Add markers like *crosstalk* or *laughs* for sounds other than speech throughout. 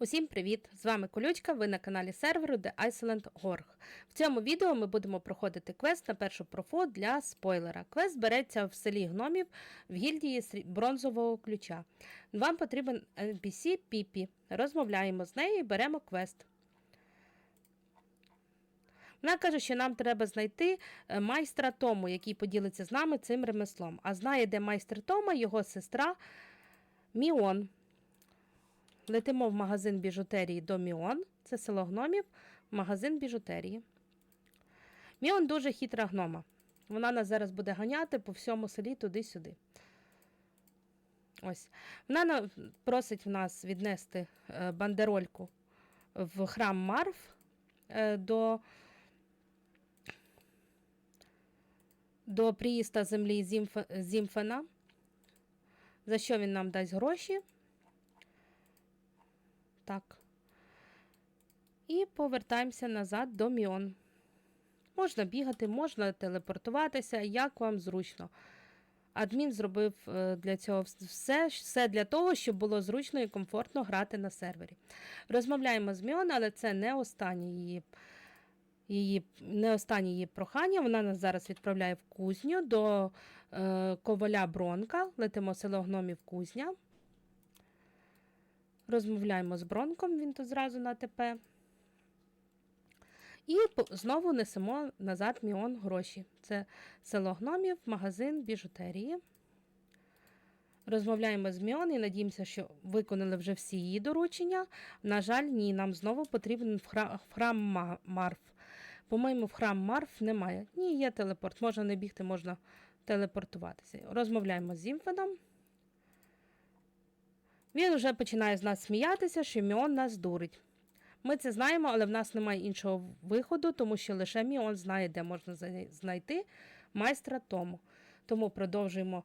Усім привіт! З вами Колючка, ви на каналі серверу The Iceland Gorg. В цьому відео ми будемо проходити квест на першу профу для спойлера. Квест береться в селі гномів в гільдії бронзового ключа. Вам потрібен NPC Піпі. Розмовляємо з нею і беремо квест. Вона каже, що нам треба знайти е, майстра Тому, який поділиться з нами цим ремеслом. А знає, де майстер Тома, його сестра Міон. Летимо в магазин біжутерії до Міон. Це село гномів, магазин біжутерії. Міон дуже хитра гнома. Вона нас зараз буде ганяти по всьому селі туди-сюди. Ось. Вона просить в нас віднести е, бандерольку в храм Марф е, до, до приїста землі Зімфе- Зімфена, за що він нам дасть гроші. Так. І повертаємося назад до Міон. Можна бігати, можна телепортуватися, як вам зручно. Адмін зробив е, для цього все, все для того, щоб було зручно і комфортно грати на сервері. Розмовляємо з Міон, але це не останнє її, її, не останнє її прохання. Вона нас зараз відправляє в кузню до е, коваля Бронка. Летимо село гномів Кузня. Розмовляємо з Бронком, він тут зразу на ТП. І знову несемо назад Міон гроші. Це село гномів, магазин біжутерії. Розмовляємо з Міон і надіємося, що виконали вже всі її доручення. На жаль, ні, нам знову потрібен храм Марф. По-моєму, в храм Марф немає. Ні, є телепорт. Можна не бігти, можна телепортуватися. Розмовляємо з Зімфеном. Він вже починає з нас сміятися, що Міон нас дурить. Ми це знаємо, але в нас немає іншого виходу, тому що лише Міон знає, де можна знайти майстра Тому. Тому продовжуємо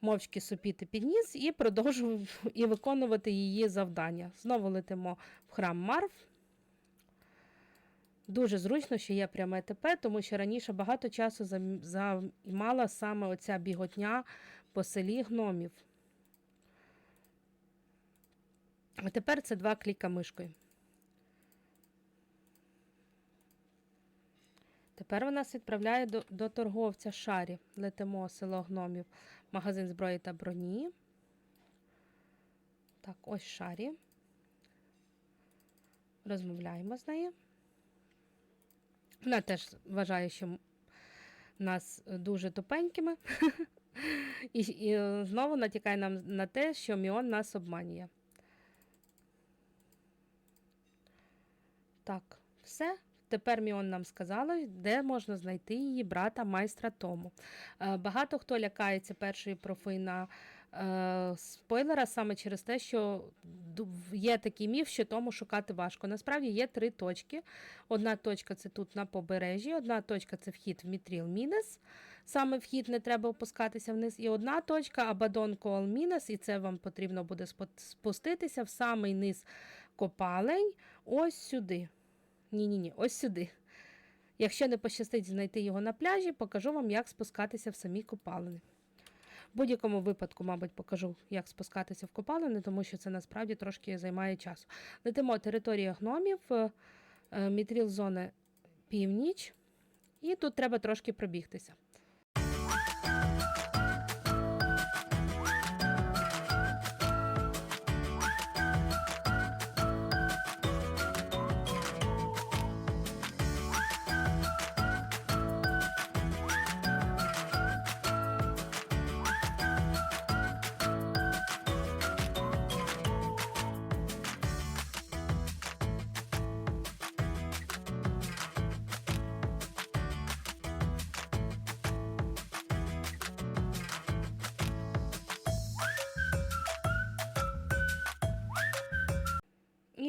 мовчки супіти під ніс і продовжуємо *laughs* і виконувати її завдання. Знову летимо в храм Марф. Дуже зручно, що є пряме ТП, тому що раніше багато часу займала саме оця біготня по селі гномів. А тепер це два кліка мишкою. Тепер вона відправляє до, до торговця Шарі. Летимо село гномів, магазин зброї та броні. Так, ось Шарі. Розмовляємо з нею. Вона теж вважає, що нас дуже тупенькими. *laughs* І, і знову натякає нам на те, що Міон нас обманює. Так, все. Тепер Міон нам сказала, де можна знайти її брата майстра Тому. Е, Багато хто лякається першої профи на е, спойлера саме через те, що є такий міф, що тому шукати важко. Насправді є три точки. Одна точка це тут на побережжі, одна точка це вхід в Мітріл Мінес. Саме вхід не треба опускатися вниз. І одна точка Абадон Коал Мінес, і це вам потрібно буде спуститися в самий низ копалень, ось сюди. Ні-ні, ні ось сюди. Якщо не пощастить знайти його на пляжі, покажу вам, як спускатися в самі копалини. В будь-якому випадку, мабуть, покажу, як спускатися в копалини, тому що це насправді трошки займає часу. Летимо територія гномів, е, е, мітріл зони північ, і тут треба трошки пробігтися.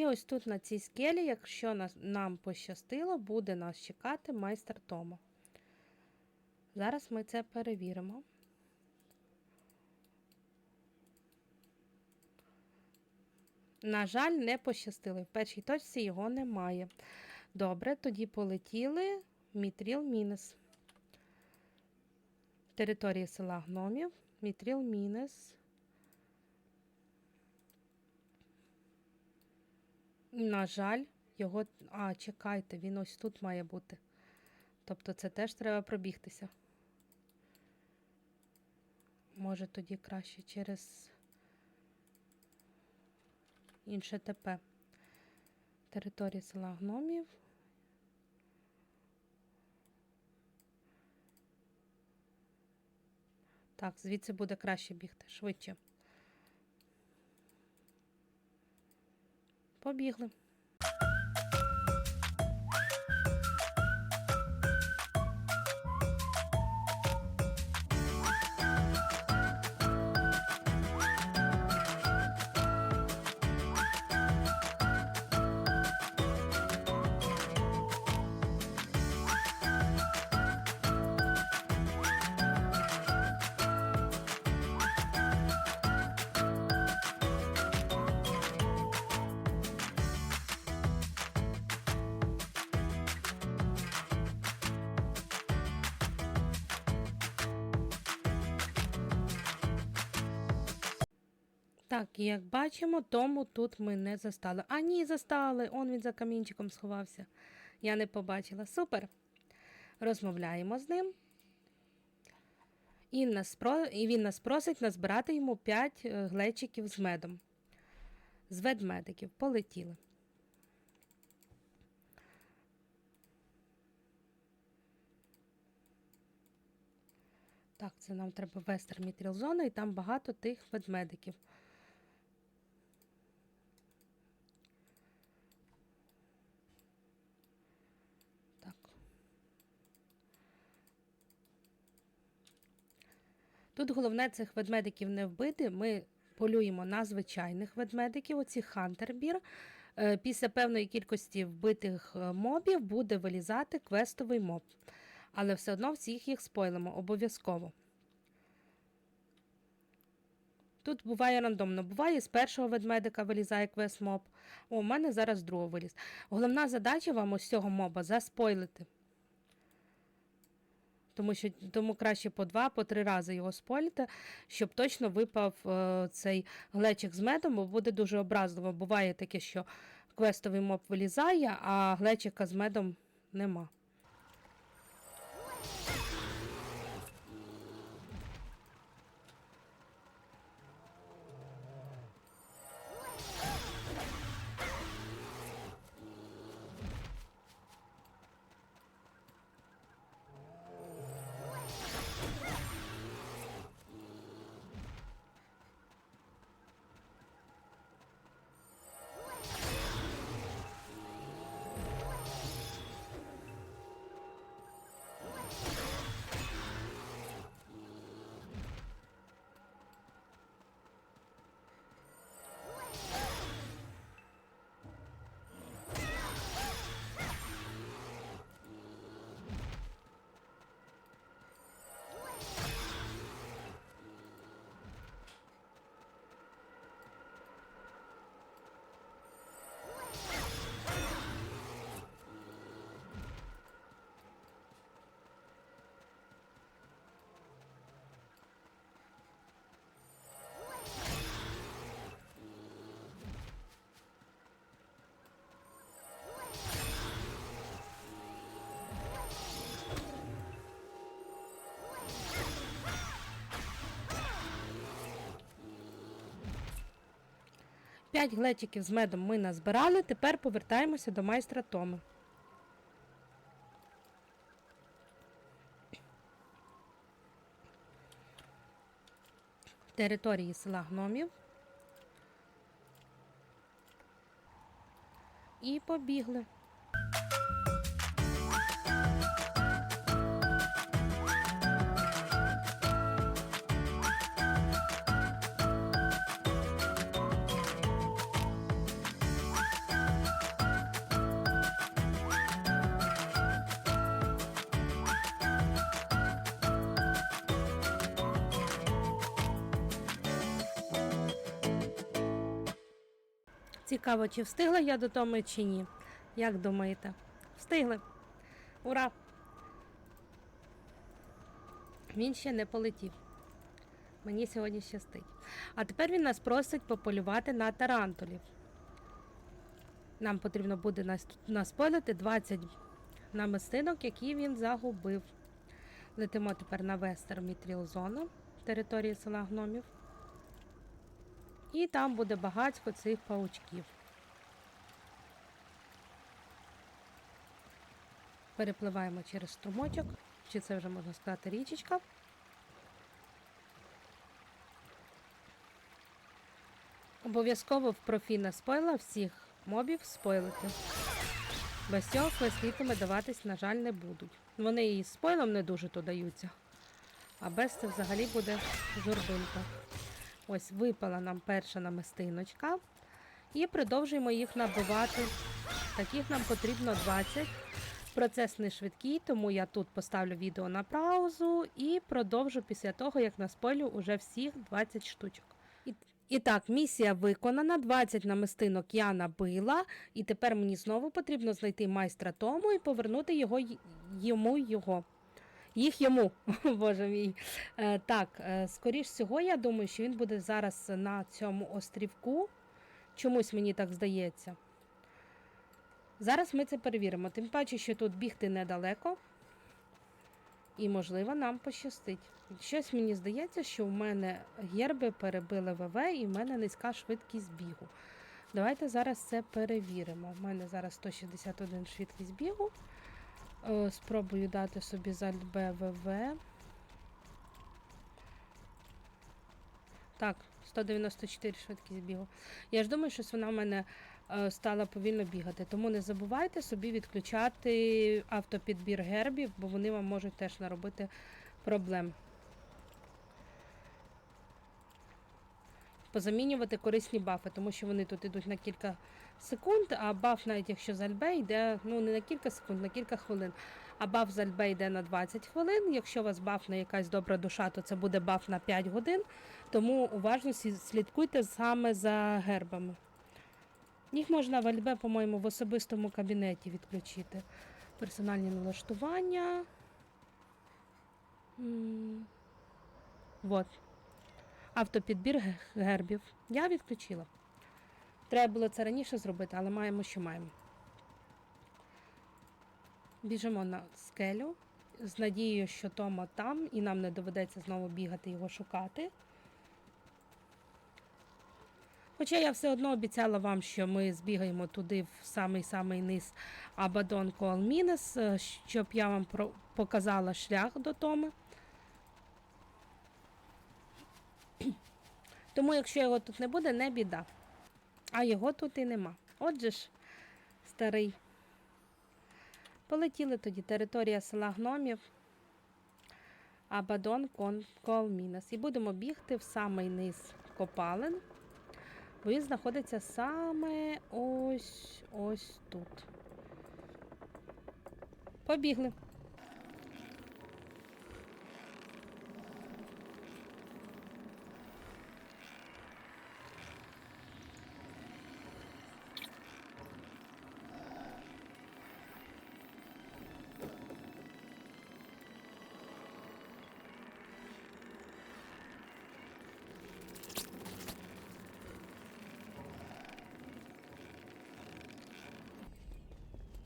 Ось тут на цій скелі, якщо нам пощастило, буде нас чекати майстер Томо. Зараз ми це перевіримо. На жаль, не пощастило. В першій точці його немає. Добре, тоді полетіли Мітріл Мінес. Територія села гномів. Мітріл Мінес. На жаль, його. А, чекайте, він ось тут має бути. Тобто це теж треба пробігтися. Може тоді краще через інше ТП. Територія села гномів. Так, звідси буде краще бігти, швидше. Побігли. Так, як бачимо, тому тут ми не застали. А ні, застали. Он він за камінчиком сховався. Я не побачила. Супер. Розмовляємо з ним. І, він нас просить назбирати йому 5 глечиків з медом. З ведмедиків. Полетіли. Так, це нам треба вестер мітріл зона, і там багато тих ведмедиків. Так. Тут головне цих ведмедиків не вбити. Ми полюємо на звичайних ведмедиків, оці хантербір. Е, Після певної кількості вбитих е, мобів буде вилізати квестовий моб. Але все одно всіх їх спойлимо обов'язково. Тут буває рандомно. Буває, з першого ведмедика вилізає квест моб. У мене зараз другого виліз. Головна задача вам ось цього моба заспойлити. Тому що тому краще по два, по три рази його спойлити, щоб точно випав е, цей глечик з медом, бо буде дуже образливо. Буває таке, що квестовий моб вилізає, а глечика з медом нема. П'ять глечиків з медом ми назбирали, тепер повертаємося до майстра Томи. Території села гномів. І побігли. Цікаво, чи встигла я до Томи чи ні. Як думаєте? Встигли. Ура! Він ще не полетів. Мені сьогодні щастить. А тепер він нас просить пополювати на тарантулів. Нам потрібно буде нас- наспойлити 20 намистинок, які він загубив. Летимо тепер на Вестер Мітріл зону території села гномів. І там буде багатько цих паучків. Перепливаємо через струмочок, чи це вже можна сказати річечка. Обов'язково в профі спойла всіх мобів спойлити. Без цього квестлітами даватись, на жаль, не будуть. Вони і спойлом не дуже то даються. А без це взагалі буде журбинка. Ось випала нам перша намистиночка. І продовжуємо їх набивати. Таких нам потрібно 20. Процес не швидкий, тому я тут поставлю відео на паузу і продовжу після того, як наспойлю уже всіх 20 штучок. І, і так, місія виконана, 20 намистинок я набила, і тепер мені знову потрібно знайти майстра тому і повернути його йому його. Їх йому, *laughs* боже мій. Е, так, е, скоріш всього, я думаю, що він буде зараз на цьому острівку. Чомусь мені так здається. Зараз ми це перевіримо. Тим паче, що тут бігти недалеко. І, можливо, нам пощастить. Щось мені здається, що в мене герби перебили ВВ і в мене низька швидкість бігу. Давайте зараз це перевіримо. У мене зараз 161 швидкість бігу. Е, Спробую дати собі зальт БВВ. Так, 194 швидкість бігу. Я ж думаю, що вона в мене е, стала повільно бігати. Тому не забувайте собі відключати автопідбір гербів, бо вони вам можуть теж наробити проблем. Позамінювати корисні бафи, тому що вони тут йдуть на кілька секунд, а баф, навіть якщо з альбе йде, ну не на кілька секунд, на кілька хвилин. А баф з альбе йде на 20 хвилин. Якщо у вас баф на якась добра душа, то це буде баф на 5 годин. Тому уважно слідкуйте саме за гербами. Їх можна в альбе, по-моєму, в особистому кабінеті відключити. Персональні налаштування. М, Вот. Автопідбір гербів. Я відключила. Треба було це раніше зробити, але маємо, що маємо. Біжимо на скелю з надією, що Тома там, і нам не доведеться знову бігати його шукати. Хоча я все одно обіцяла вам, що ми збігаємо туди в самий-самий низ Абадон Коалмінес, щоб я вам показала шлях до Томи. Тому, якщо його тут не буде, не біда. А його тут і нема. Отже ж, старий. Полетіли тоді територія села гномів. Абадон Колмінас. І будемо бігти в самий низ копалин. Бо він знаходиться саме ось ось тут. Побігли.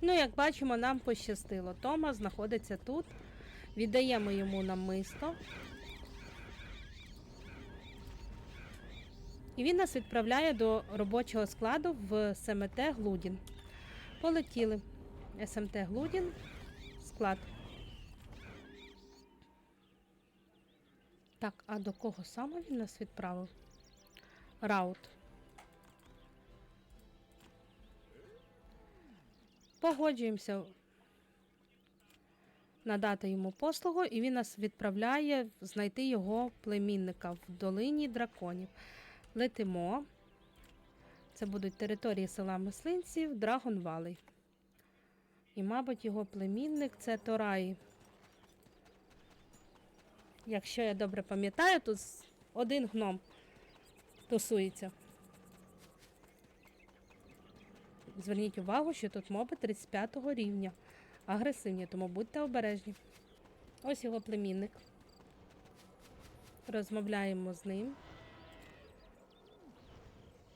Ну, як бачимо, нам пощастило. Тома знаходиться тут. Віддаємо йому намисто. І він нас відправляє до робочого складу в СМТ Глудін. Полетіли. СМТ Глудін. Склад. Так, а до кого саме він нас відправив? Раут. Погоджуємося надати йому послугу, і він нас відправляє знайти його племінника в долині драконів. Летимо. Це будуть території села Мислинців, Драгон Валей. І, мабуть, його племінник це Тораї. Якщо я добре пам'ятаю, тут один гном тусується. Зверніть увагу, що тут моби 35 рівня. Агресивні, тому будьте обережні. Ось його племінник. Розмовляємо з ним.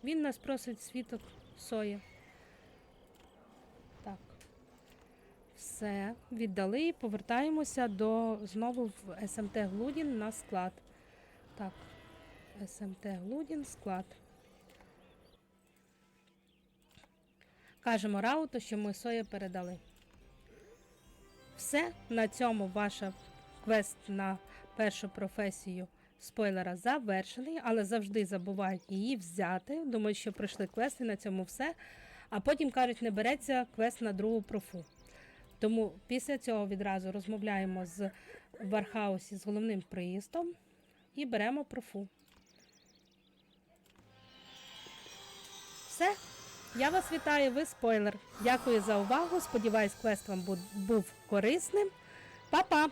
Він нас просить світок сої. Так. Все, віддали і повертаємося до знову в СМТ ем Глудін на склад. Так, СМТ ем Глудін склад. Кажемо рауту, що ми соя передали. Все, на цьому ваша квест на першу професію спойлера завершений, але завжди забувають її взяти. Думають, що пройшли квест і на цьому все. А потім кажуть, не береться квест на другу профу. Тому після цього відразу розмовляємо з Вархаусі з головним приїздом і беремо профу. Все. Я вас вітаю, ви спойлер. Дякую за увагу. Сподіваюсь, квест вам бу- був корисним. Па-па!